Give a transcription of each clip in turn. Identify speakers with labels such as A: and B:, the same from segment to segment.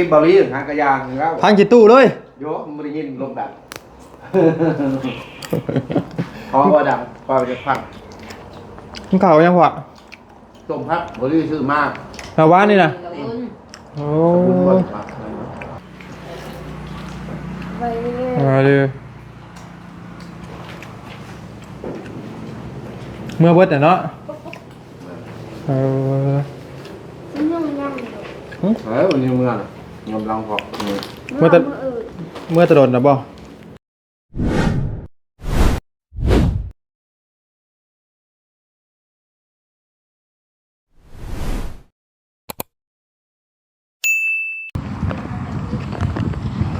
A: กินบาลีหางกระยางแล้ว
B: พังกี่ตู้เลย
A: โยมไม่ได้ยินลมดังเพราะว่าดังพอไปจะพัง
B: มันเข่ายังพอ
A: ต้มพักบาลีซื้อมาก
B: เอาว่านี่นะโอ้
A: คุณว่าจะมา
C: ไปเรื่อย
B: มาเลยเมื่อเบิดน่ะเนาะเออ
C: ๆยังยังอยู่
A: เฮ้ยวันนี้เมื่อน่ะ กำลังพอมือ
B: เมื่อตะ
C: เมื่
B: อตะโดนนะบ่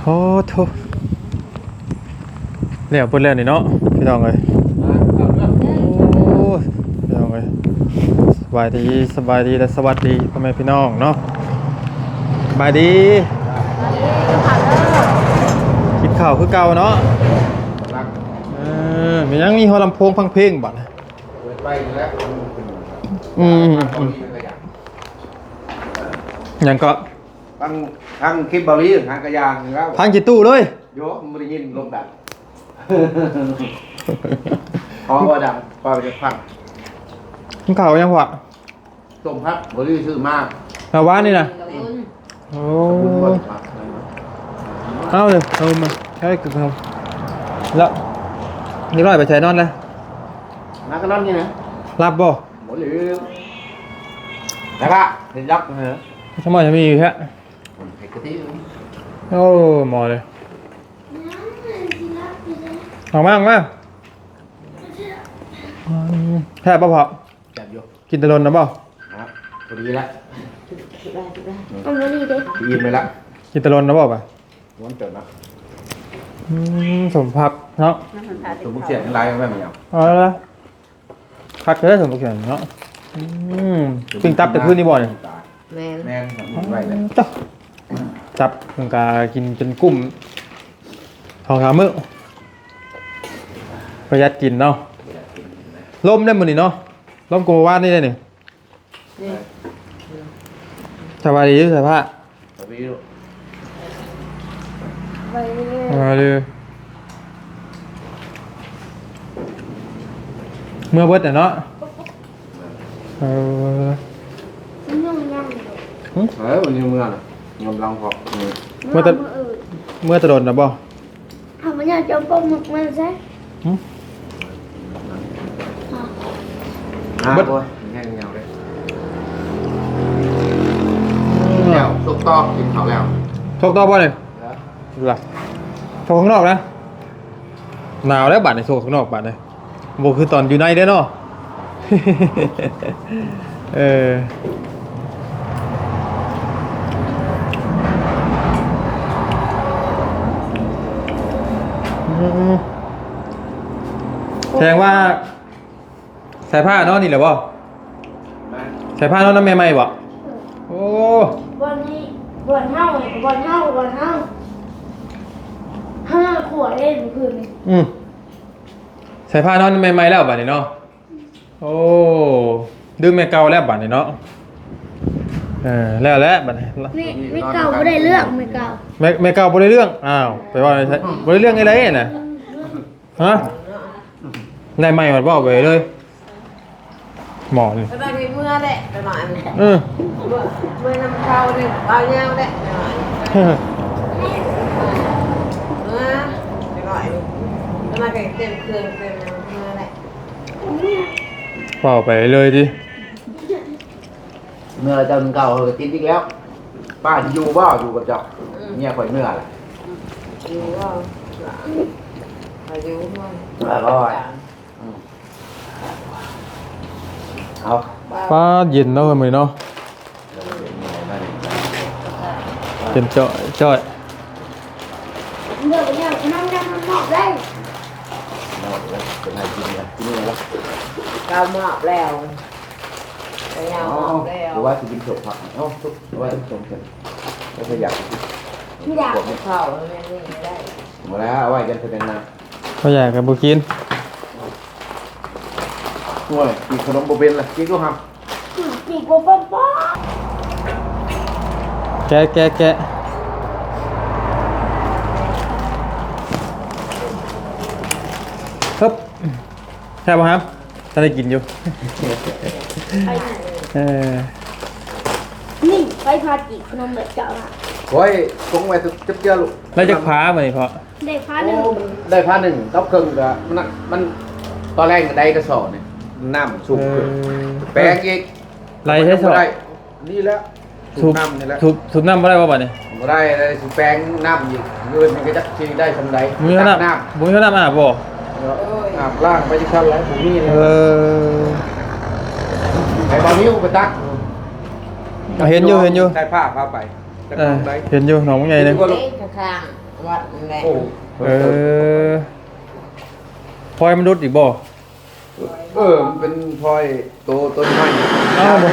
B: โอ้โถเลี้ยวเพิ่นแล้วนี่เนาะพี่น้องเอ้ยโอ้ยพี่น้องเอ้ยสบายดีสบายดีและสวัสดีพ่อแม่พี่น้องเนาะ บายดีกินข้าวคือเก่าเนาะ
A: รัก
B: เออมียังมีฮอลำโพงฟังเพลงบัดน่ะ
A: เปิดไปแล้ว
B: อืม
A: บาลีกระยาง
B: ยังก็
A: ทั้งทั้งคลิปบาลีหางกระยางแล้ว
B: พังกี่ตู้เลย
A: โยมไม่ได้ยินลมดังเพราะว่าดังพอไปจะพัง
B: กินข้าวยังพอ
A: ต้มพักบาลีซื้อมาก
B: เอาว่านี่นะ โอ้
A: คุณว่าจะมา
B: เอาเลยเอามาใช้กับเขาแล้วนี่ร้อยไปใช้นอนแล้ว
A: นักก็นั่นนี่นะ
B: รับบ่
A: หมดเลยนะครับเห็นยักษ์เหรอ
B: สมองจะมีอยู่แค่
A: เห็นกะทิ
B: โอ้หมอเลยออกมาออกมาอืมแค่บ่พอ
A: จับอยู่
B: กินแตะลนนะบ่
A: นะครับพอดีแล้ว
C: เอามาดีเด้
A: ยินไปแล้ว
B: กินแตะลนนะบ่ป่ะ
A: วันเกิดนะ
B: อืมสมพักเนาะ
A: สมมติเสียงอะไรไม่เหมือน
B: เอาละพักเลยสมพักเขียนเนาะอืมปิ้งตับแต่คืนนี้บ่เนี่ย
D: แม่น
A: แน่นทำไว้เลย
B: จ้ะจับมันกากินเป็นกุ้มทองคำมือประหยัดกินเนาะล่มได้หมดนี่เนาะล่มกูมาว่านี่ได้นี่
D: นี่
B: สบายดีสภาพ
A: สวัสดีลูก
C: ไปเรื่อย
B: มาเลยเมื่อเบิดน่ะเนาะเออ
C: ๆยังยังอยู่
A: เฮ้ยวันนี้เมื่อน่ะกำลังพอมือ
B: เมื่อตะ
C: เออ
B: เมื่อตะโดนนะบ่
C: ทำมันอยากจะปมหมึกมันซะ
B: หึ
A: อะโอ้ยแห้งเงาเลย เงาสุกตอกกินเขาแล้ว
B: ชกต่อบ่เลยดูล่ะโชว์ข้างนอกนะหนาวแล้วบัดในโชว์ข้างนอกบัดเลยโบคือตอนอยู่ในเด้อเนาะ เอออืมแสดงว่าใส่ผ้าเนาะนี่แหละบ่ใส่ผ้าเนาะน้ำแม่ไหม่บ่โอ้
C: วัน นี้วันเท่าวันเท่าวันเท่าห้าขวดเล่นเมื่อคืนนี้
B: อืมใส่ผ้านอนใหม่ๆแล้วบัดนี้เนาะ โอ้ดึงแม่เก่าแล้วบัดนี้เนาะเออแล้วแล้วบัดนี้
C: ไม่ไม่เก่าไม่ได้เลือกไม่เก่า
B: แม่แม่เก่าบ่ได้เรื่อง อ้าว ไปว่าอะไรใช่บ่ได้เรื่องอะไรน่ะฮะได้ใหม่หมดบ่ไปเลย หมอนี่
D: ก็ได้มีเมื่อแหละไปหน่อย
B: เออ
D: เมื่อเมื่อนำเข้าเนี่ยเอาเงาแหละไปหน่อยเมื่อไปหน่อยแล้วมาเก็บเต็มเครื่องเต็มเมื่อแหละ
B: เป่าไปเลยดิ
A: เมื่อจนเก่าเออติดอีกแล้ว ป้าที่อยู่บ่อยู่กับเจ้าเนี่ยคอยเมื่อแหละ
D: อยู่ว่าอายุว่า
A: แล้วก็ เอา
B: ป้าเย็นเนาะมื้อนี้เนาะเย็นจ้อยจ้อย
C: เลือกเนี่ยน้ำน้ำมันหมอกได้
A: หมดแล้วเป็นไงกินเลยกินเลยแล้ว
D: เราหมอบแล้วไปยาวหมอบแล้ว
A: หรือว่าจะกินสดผักเอ้าสุกหรือว่าจะชมเฉยก็จะอยากกิน
C: ไม่อยาก
D: เข้าแล้วแม่นี่ไม่ได้
A: หมดแล้วเอาไว้กันเป็นนาน
B: บ่อยากกับบ่กิน
A: ห่วยกิขนมโบเบนล่ะกินก็ท
C: ปีกป๊อปป๊อ
B: แกแกแกะ
A: ฮึบใช่
B: ป่ะครับถ้าได้กินอยู่
C: น
B: เออ
C: นี่ไปพากีขนมเด็กเจ้าอะำ
A: โอ้ยคงไว้จะเจอาลูก
B: แล้วจะคว้ามานี่เพาะ
C: เด็กพาหนึ่ง
A: ได้ผ้าหนึ่งกับเครื่องก็มันมันตอนแรกก็ได้กระสอบเนี่ย น้ำสูบขึ้นแปลงอีก
B: ไรใช้สอบ
A: ได้นี่แหล้วสู
B: ทุ
A: บบน้ำนี่แหละ
B: ทุบทุบน้ำบ่ได้ป่ะบัดนี้
A: บ่ได้ได้สูบแปลงน้ำอีกเงินมันก็จะชีได้สำไร
B: มีขนาด
A: น้
B: บุ้ยขนาดมาบ่ำ
A: อาบล่างไปที่ขั้นแล้วผมนี่
B: เอ
A: เลย
B: อ
A: ไอ้บอลนิ้วไปตัก
B: เห็นอยู่เห็นอยู่
A: ใส่ผ้าผ้าไปแต่
B: เอ
A: ข
B: อ
A: องใด
B: เห็นอยู่หนองมันใหญ่เลย
D: เอ๊ะข้างๆวัดนั่นแหละ
A: โอ้
B: เออพลอยมันรุดอีกบ่
A: เออมันเป็นพลอยตัวต้นไม้
B: อ้าวบ่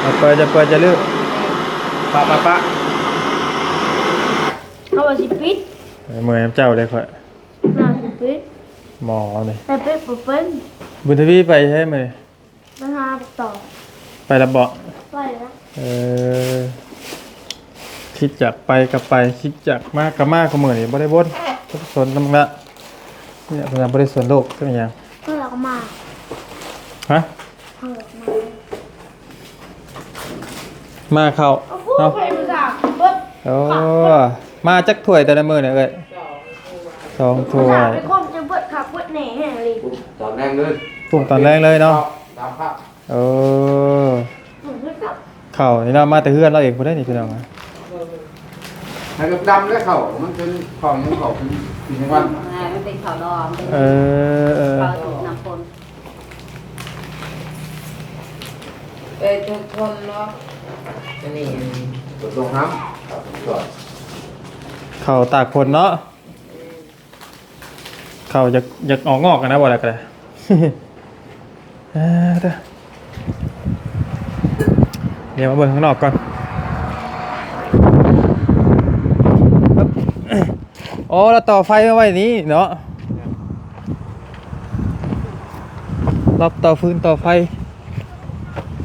B: เอาไปจะไปจะเลือก
A: ปะปะปะ
C: เอาไว้สิปิด
B: เมื่อยน้ำเจ้าเลยค่อย
C: น่าสิปิด
B: หมอนี่
C: แต่เป็ดบ่เป็น
B: บุญทวีไปใช่ไหม
C: มันหาต่อ
B: ไปรับเบาะ
C: ไปแล้ว
B: เออคิดจากไปกับไปคิดจากมากกับมากก็เหมือนบ่ได้บนสนน้ำละ เนี่ยเป็นบริสุทธิ์โลกก็อย่าง
C: ก็เราก็มา
B: ฮะ
C: เอาออกมา
B: มาเข้า
C: เอาพูด
B: เนาะ
C: ไปภาษาเบิด
B: โอ้มาจักถ้วยแต่ละมือเนี่ยเอ้ยสองถ้ว
C: ภายษาไปคมจะเบิดขับเบิดแหน่แห่เลย
A: ตอนแรกเลย
B: ปรุงตอนแรกเลยเนาะ
A: ตามภาพ
B: เออ
C: เหมือนกับ
B: เข่านี่เรามาแต่เฮือนเราเองพอได้นี่พี่น้องอะ
A: ให้กับดำและเข่ามันเป็นของยังเข่าเป็นปีนวัน
D: อ่ามัน เป็นข้าวดองเป็น
B: เออเออ
D: ข้าวสูตรน้ำปนเอ้ยทุกคนเนาะอันนี้
A: ตรวจลงน้ำก่อน
B: เข่าตากฝนเนาะเข่าอยากอยากออกงอกกันนะบ่อะไรกันเลยเออเด้อเดี๋ยวมาเบิ่งข้างนอกก่อนปึ๊บ โอ้เราต่อไฟมาไว้นี้เนาะรับต่อฟืนต่อไฟ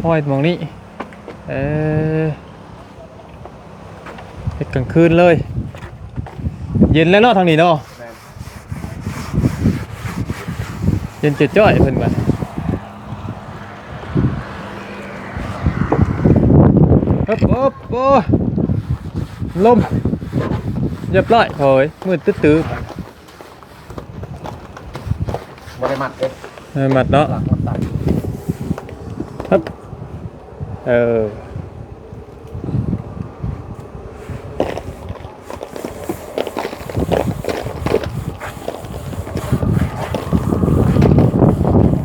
B: ห้อยมองนี้เออเป็นกลางคืนเลย เย็นแล้วเนาะทางนี้เนาะเย็นเจ๊จ้อยเพิ่นว่าฮึบฮึบโอ้ลม เรียบร้อยโอ้ยมืดตื้อบ
A: ริมัดเอ๊ะ
B: ๆเออมัดเนาะ
A: หลังมันตัด
B: ฮึบเออ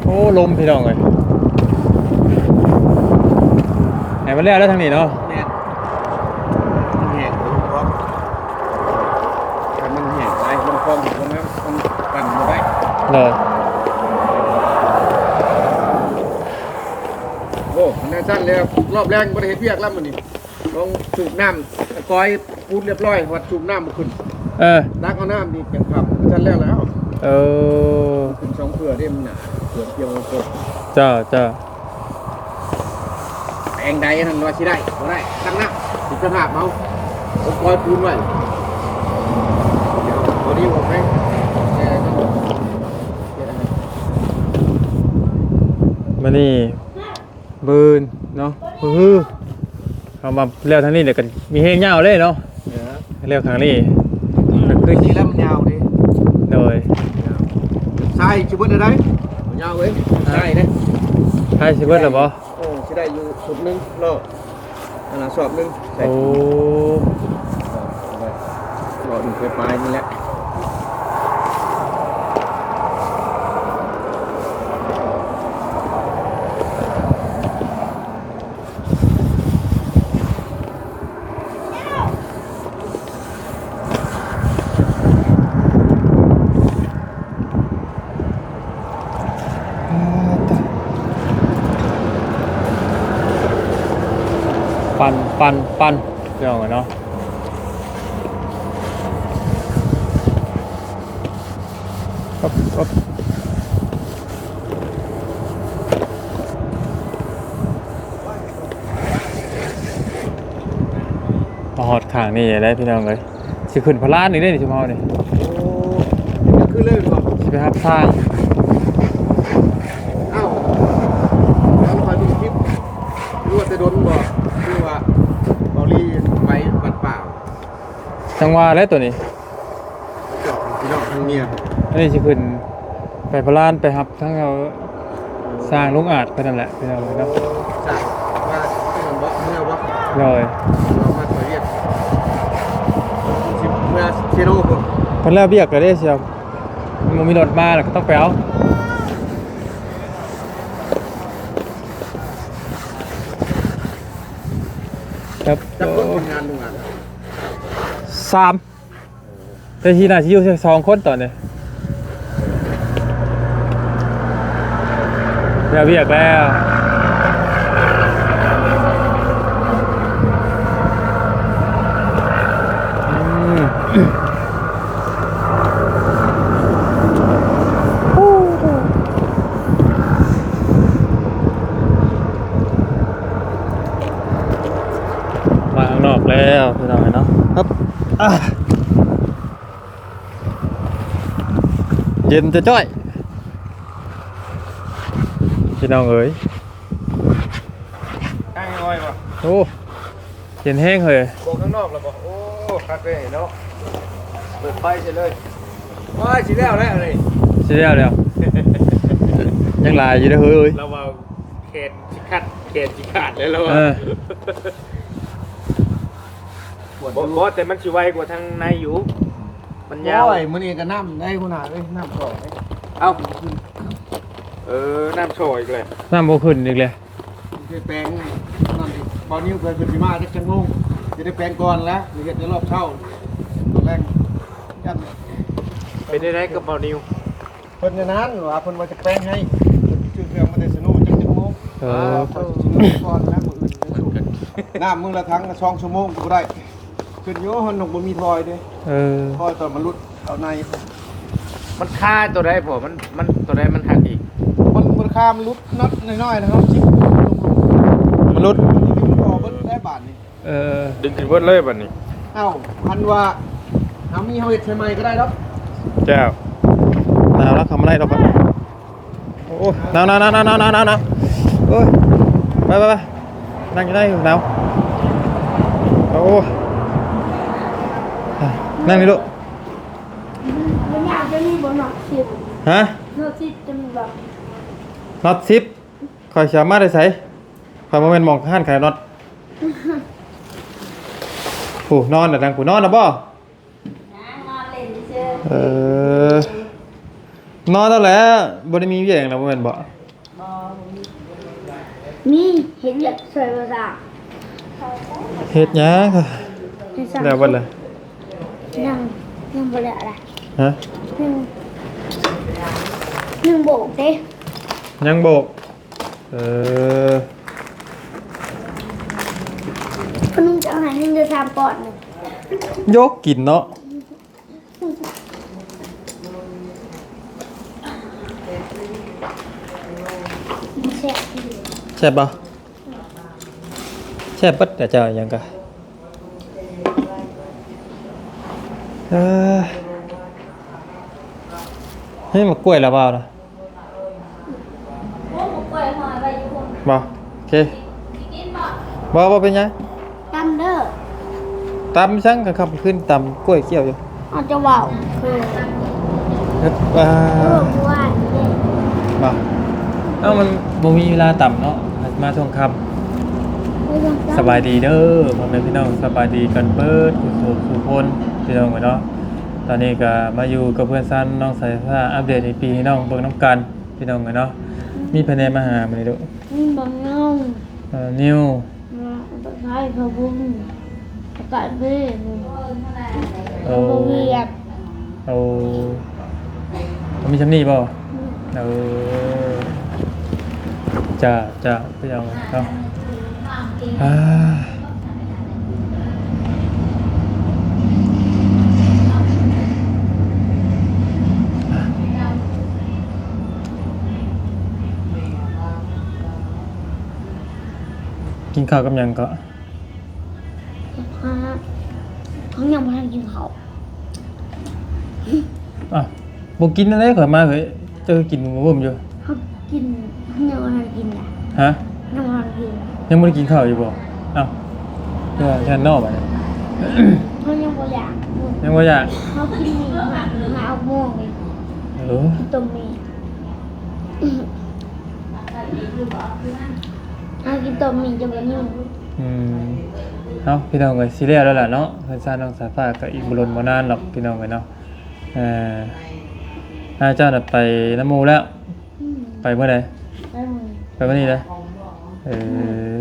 B: โอ้ลมพี่น้องเลยไหนมันเรียกแล้วทางนี้เนาะ
A: เนี่ยมันแห้งมันพร้อมถ้ามันแห้งไปมันพร้อมอยู่ตรงนั้นมันปั่นมาได้
B: เลย
A: โอ้มันน่าสั้นเลยครับรอบแรกบริเหตุเพียกแล้วมันนี่ลองสูบน้ำก้อยพูดเรียบร้อยวัดสูบน้ำมาขึ้น
B: เออ
A: นักเอาน้ำนี่เป็นขับสั้นแล้วแล้ว
B: เออ
A: ขึ้นสองเผื่อเรียมนหนาเผื่อเกี่ยวกับกบ
B: เจ้าเจ้า
A: แองใดทันว่าชิได้บ่ได้ตั้งน้ำติดสภาพเอาเอาก้อยปูนไว้เดี๋ยวตัวนี้ผมให้แกก็บอกเดี๋ยวนะ
B: มานี่บืนเนาะฮือเอามาเลี้ยวทางนี้เดี๋ยวกันมีเฮงยาวเลยเนาะ
A: เดี๋ยวนะ
B: เลี้ยวทางนี้
A: คือทีแล้วมันยาวดิ
B: โดย
A: ใช่ชิบุตได้มันยาวเว้ยใช่นะ
B: ใช่สิเบิดหรือบ่
A: โอ้ชิได้อยู่สุดนึงโลอันละสอบนึงใช่
B: โอ้
A: รอถึงปลายนี่แหละ
B: ปันปันปันเรื่องกันเนาะอ๊บอ๊บมาหอดข้างนี่ได้พี่น้องเลยสิขึ้นพลานนี่ได้ดิชุมเฮานี่
A: โอ้ยังคือเลื่อนก่อน
B: สิไปรับสร้าง จังหวะแล้วตัวนี้
A: พี่น้องทั้งเมีย
B: อันนี้สิขึ้นไปพระลานไปรับทั้งเอาสร้างลุงอาจไปนั่นแหละพี่น้องเนาะ
A: จากว่าเมื่อบ่เมื่อบ่
B: เลย
A: เรามาถอยเรียกสิเมื่อเชโร่ผม
B: เพิ่นแล้วเบียกก็ได้เชียวมันมีรถมาแล้วก็ต้องไปเอาครับ
A: จับรถทำงานโรงงาน
B: สามแต่ที่น่าจะอยู่แค่สองคนตอนนี้แล้วเบียกแล้วมาข้างนอกแล้วพี่น้องเนาะครับ เย็นจะจ้อย พี่น้องเอ๋ย
A: ไอ้อ้อยบ่
B: โอ้เย็นแห้งเลย
A: บอกข้างนอกแล้วบ่โอ้คักเลยเนาะเปิดไฟเสร็จเลยว้ายสิแล้วแล้วเลย
B: เสียแล้วยังหลายอยู่เด้อเฮ้ย
E: เราเอาเขตสิขัดเขตสิขาดเลยเรา
B: เออ
E: บอกบอกแต่มันชิไวกว่าทางในอยู่มันยาว
A: โอ้ยมื้อนี้ก็น้ำได้คุณหาเลยน้ำก่อน
E: เอ้าเออน้ำโชยอีกเลย
B: น้ำบ่ขึ้นอีกเลย
A: จะแปลงนั่นดิตอนนี้เคยเป็นพิมาจักจังงงจะได้แปลงก่อนแล้วนี่เฮ็ดในรอบเช้าตอนแรกยัน
E: เป็นได้ไรกับเบานิว
A: เพิ่นอย่างนั้นว่าเพิ่นว่าจะแปลงให้ชื่อเครื่องมันได้สนุกจักจังงง
B: เอ
A: อ่า
B: อ
A: ขอสิสิก่อนแล้วมื้ออื่นจะสูบน้ำมื้อละทั้งละ2ชั่วโมงก็ได้ ขึ้นอยู่ว่ามันบ่มีทอยเด้
B: เออ
A: ทอยตอนมันรุดเอาใน
E: มันค่าตัวใดผมมันมันตัวใดมันหักอีก
A: มันมันค่ามันรุดนัดน้อยๆนะครับชิป
B: มนุษย์
A: มันพอเบิดได้บาทนี่
B: เออ
E: ดึงขึ้นเบิดเลยบัดนี้
A: เอ้าพันว่าเฮามีเฮาเฮ็ดใช่ไหมก็ได้ดอก
E: เจ้า
B: หนาวแล้วทำอะไรเราปะโอ้ยหนาวหนาวหนาวหนาวหนาวหนาวหนาวโอ้ยไปไปไปนั่งอยู่ได้อยู่หนาวโอ้ยอะ นั่งนี่ลูก
C: มันอยากจะมีบนหนักสิบ
B: ฮะ
C: หนักสิบจะมีแบบ
B: น็อตซิปคอยสามารถได้ใส่คอยมาเป็นหมองข้านขายน็อตผู้นอนแต่ดังผู้นอนนะบ่
C: นอนเล่นเชื่อ
B: เออ นอนแล้วแหละบ่ได้มีเวียงแล้วบ่แม่นบ่
C: นี่เห็นอยากสวยภาษา
B: เฮ็ดหยังแล้วเบิดเล ย
C: นั่งนั่งบนอะไร
B: ฮะ
C: นั่งนั่งโบกเด้
B: ยังโบกเออ
C: พนุ่งจะเอาหายให้เดือดสามปอนด์หนึ่ง
B: ยกกินเนาะ
C: แซ่บ
B: แซ่บบ่แซ่บปัดแต่เจ้าหยังกะ เออเฮ้ยมากล้วยแล้วเปล่านะ
C: โอ้หมูกล้วยหอยใบยูคง
B: บ่โอเคบ่บ่เป็นหยัง
C: ตันเด้อ
B: ตำซังกันครับขึ้นตำกล้วยเกี่ยวอยู่
C: อาจจะว่าวคือ
B: เฮ็ดอ่า
C: เออว่าเด้
B: บ่เอ้ามันบ่มีเวลาต่ำเนาะมาช่วงค่ำ
C: ไม่ต้อง
B: สบายดีเด้อพ่อแม่พี่น้องสบายดีกันเบิดทุกสุขทุกคนพี่น้องเนาะตอนนี้ก็มาอยู่กับเพื่อนซันน้องสายฟ้าอัปเดตในปีให้น้องเบิ่งน้ำกันพี่น้องเนาะมีภายในมาหามื้อนี้ลูก
C: นี่บางเงา
B: เอ่อนิว
C: มาตะไคร้ขบุ้งอากาศเพ่หนึ่ง
B: เอา
C: ขบุ้งเวียด
B: เอาเอามีชำนี่บ่เออจ้าจ้าพี่น้องเนาะอ่า กินข้าวกับหยังก็
C: ฮะเขายังไม่ทันกินเขาว
B: อะบ่กินอะไรข่อยมาเฮ้ยเจอกินหมูเบิ่มอยู่
C: เขากินเขายังไม่ทันกินนะ
B: ฮะ
C: ยังไม่ทันกิน
B: ยังไม่ได้กินข้าวอยู่บ่เอ้าเดี๋ยวฉันนอกไปเอ
C: เขายังบ่อยาก
B: ยังบ่อยาก
C: เขากินหมี่หมาหมาเอาโม่งเลย
B: เออ
C: ต้มหมี่เอากินต้มหมี่จะบ่ยุ่ง
B: อืมเนาะพี่น้องเอ้ยสิแล้วแล้วล่ะเนาะเพิ่นซ่านน้องสายฟ้าก็อีกบ่ลนบ่นานหรอกพี่น้องเอ้ยเนาะเอ่ออาเจ้าน่ะไปน้ำหมู่แล้ว
C: อืม
B: ไปเมื่อใด
C: ได้หมด
B: ไปวันนี้เลย เออ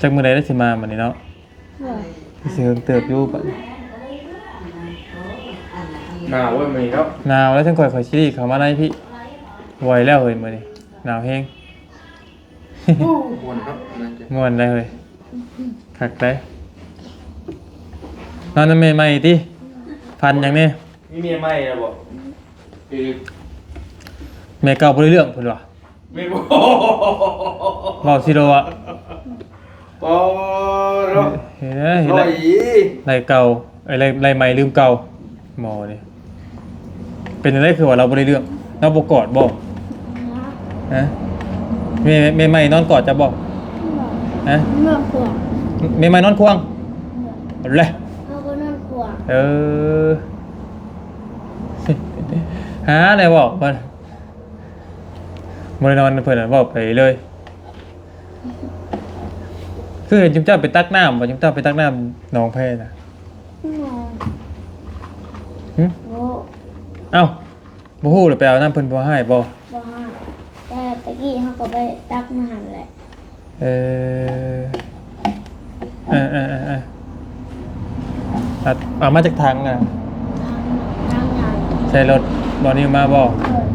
B: จากเมื่อใดได้สิมาบัดนี้เนาะ
C: เหรอ
B: สิเฮิงเติบอยู่บัด
E: หนาวเว้ยมีครับ
B: หนาวแล้วจังข่อยข่อยสิรีเข้ามาในพี่ไหวแล้วเฮ้ยมื้อนี้หนาวแฮง
A: มวนครับนั่นจะ
B: ม่วนได้เฮ้ยคักได้นอนนำแม่ใหม่ติพันหยังนี่
E: มีเมียใหม่แล้วบ่
A: คือ
B: แม่เก่าบ่ได้เรื่องเพิ่นว่า
E: ไม่บ่
B: เว้าสิโดอะ
E: ปอเนาะ
B: เห็นไหมเห็น
E: ร้
B: ไห
E: อ
B: ม
E: ยอี
B: ไรเก่าไอ้ไรไรใหม่ลืมเก่าหมอนี่เป็นอะไรคือว่าเราบ่ได้เรื่องเราบ่กอดบ่ฮะแม่แม่ใหม่นอนกอดจะบ่ฮะ
C: นอนขวาง
B: แม่ใหม่นอนควงเอาเลย
C: เขาก็นอนขวาง
B: เออ หาอะไรบอกมัน บ่ได้นอนเพิ่นน่ะบอกไปเลย คือเห็นจุ๊บเจ้าไปตักน้ำบ่จุ๊บเจ้าไปตักน้ำหนองแพน่ะ
C: นอน
B: หึ
C: โอ้
B: เอ้าบ่ฮู้เลยไปเอาน้ำเพิ่นบ่ให้บ่
C: บ่ฮะแต่ตะกี้เขาก็ไปตักมาหันแหละ
B: เออเออเออเออเออเอาเอามาจากทางอะ
C: ทางทางใหญ่
B: ใช้รถบอนิวมาบ่
C: เกิด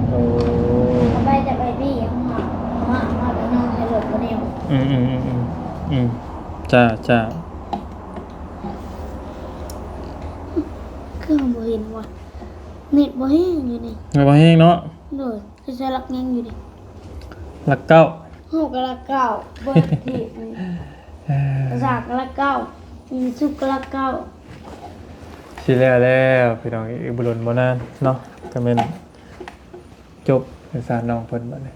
B: อื
C: มอื
B: มอืมอืมอืมจ้าจ้า
C: เครื่องบ่เห็นว่ะเน็ตบ่แห้งอยู่นี่
B: ไม่บ่แห้งเนาะ
C: เลยคือใช้ลักยังอยู่ดิ
B: หลักเก้า
C: หูกะละเก้าเบิดที่นี่
B: เอ่อก
C: ระสากกะละเก้ามีสุกกะละเก้า
B: สิแล้วแล้วพี่น้องอีกบุรุษบ่นานเนาะก็แม่นจบในสารน้องเพิ่นบัดนี้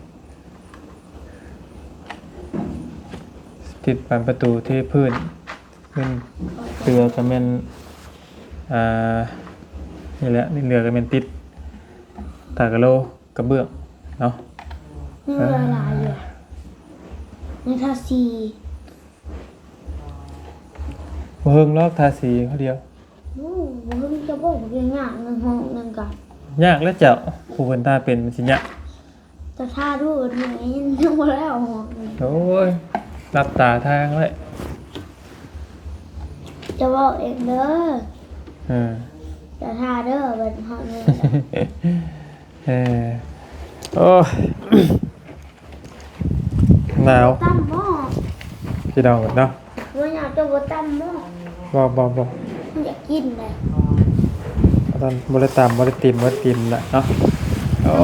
B: ติดบานประตูที่พื้นเป็นเรือก็แม่นอ่านี่แหละนี่เรือก็แม่นติดตากะโลกระเบื้องเนาะ
C: นี่เวลาหลายอยู่นี่ทาสี
B: บ่เฮิงลอกทาสีเขาเดียว
C: โอ้โหมันจะบอกว่าเป็นงานเงินห้องเงินกัน
B: ยากแล้วเจ้าครูเพิ่นตาเป็นมันสิยาก
C: แต่ถ้าดูหน่อยยังบ่แล้วห้องนี่
B: โอ้ย รับตาทางเลย
C: จะบอกเองเด้อ
B: เออ
C: แต่ถ้าเด้อเป็นห้องเงิน
B: เออโอ้ยหนาว
C: ตั้มหม้อ
B: พี่น้องเนาะ
C: ว่าอยากจะบ่ตั้มหม้อ
B: บ่บ่บ่
C: มันอยากกินเลย
B: ตอนบ่ได้ตามบ่ได้ติมบ่ได้ติมแหละเนาะโอ้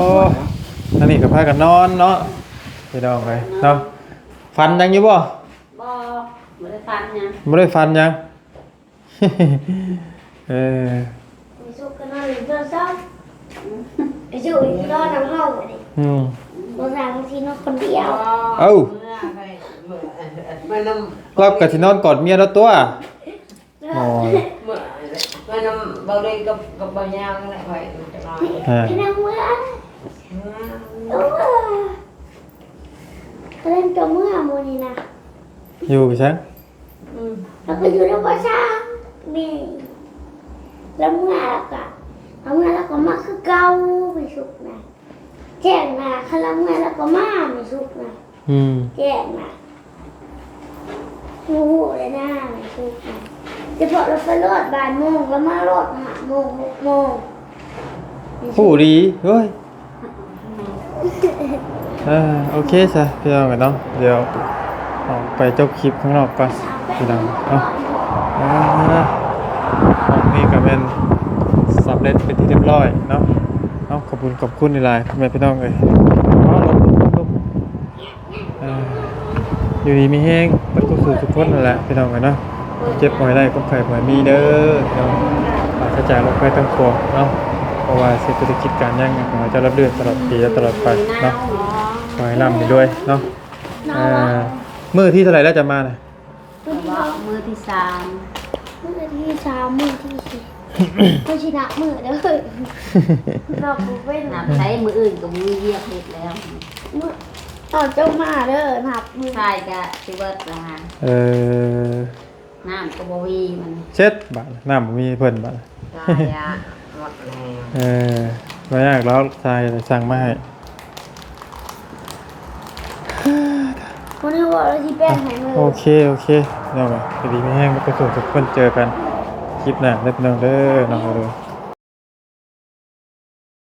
B: อันนี้ก็พากันนอนเนาะพี่น้องไปเนาะ ฟันยังอยู่บ่
D: บ่บ่ได้ฟันยัง
B: บ่ได้ฟันยังเออ
C: ไปสุกกันนอนหรือเพื่อนเศร้าไปสุกอีกนอนน้ำห้องอันนี้
B: อืม
C: บางทีบางทีนอนคนเดียว
B: เอ้า
D: มันน้
B: รับกับที่นอนกอดเมียแล้วตัวอ๋อำ
D: มันน้ำเบาเลยกับกับเบ
C: เมื่อเออเขาเล่นตัวเมื่อโมนี่นะ
B: อยู่ไปซัง
D: อืม
C: แล้วก็อยู่ในภาษานี่แล้วเมื่อแล้วก็เอาเมื่อแล้วก็มาคือเก่าไม่สุกนะแจ้งนะคาแล้วเมื่อแล้วก็มาไม่สุกนะ
B: อืม
C: แจ้งนะโอ้โหเลยนะไม่สุกนะจะบอกเราไปรอดบ่ายโมงแล้วมารอดห้าโมงหกโมงไม่สุก
B: ผู้ดีเฮ้ยเออโอเคจ้ะพี่น้องกันเนาะเดี๋ยวออกไปจบคลิปข้างนอกก่อนพี่น้องเนาะอ่าออกนี่ก็เป็นสำเร็จเป็นที่เรียบร้อยเนาะเนาะขอบคุณขอบคุณในไลน์แม่พี่น้องเลยอยู่ดีมีแห้งมันก็คือทุกคนนั่นแหละพี่น้องกันเนาะเจ็บป่วยได้ก็ไข่ป่วยมีเด้อพี่น้องปราศจากโรคภัยทั้งปวงเนาะเพราะว่าเศรษฐกิจการย่างงานของเราจะรับเลือดตลอดปีและตลอดไปเนาะ ขอให้ร่ำไปด้วยเนาะ
C: น้
B: อ่า
C: อง
B: มื้อที่เท่าไหร่แล้วจะมาน่ะ
C: มือที่
F: ว่า
C: สอง
F: มือที่สาม
C: มือที่สามมือที่สี่มือชนะมือเด้อเราบุเป็น
F: นับใช้มืออื่นกับมือเยียบเห็ดแล้ว
C: มือตอนเจ้ามาเด้อนับมือ
F: ชายก็สิเบิดละฮะ
B: เออ
F: น้ำก็บ่วีมัน
B: เช็ดบาดน้ำบ่มีเพิ่นบาด
D: ตายอะหมดแล้ว
B: เออบ่ยากแล้วทรายสั่งมาให้ั
C: นนี้บอกเราที่แป้งแห้งเลย
B: โอเค โอเคเดี๋ยวไปดีไม่แห้งก็ไปสู่ทุกคนเจอกัน คลิปหน้าเล็บนึงเด้อน้องเลย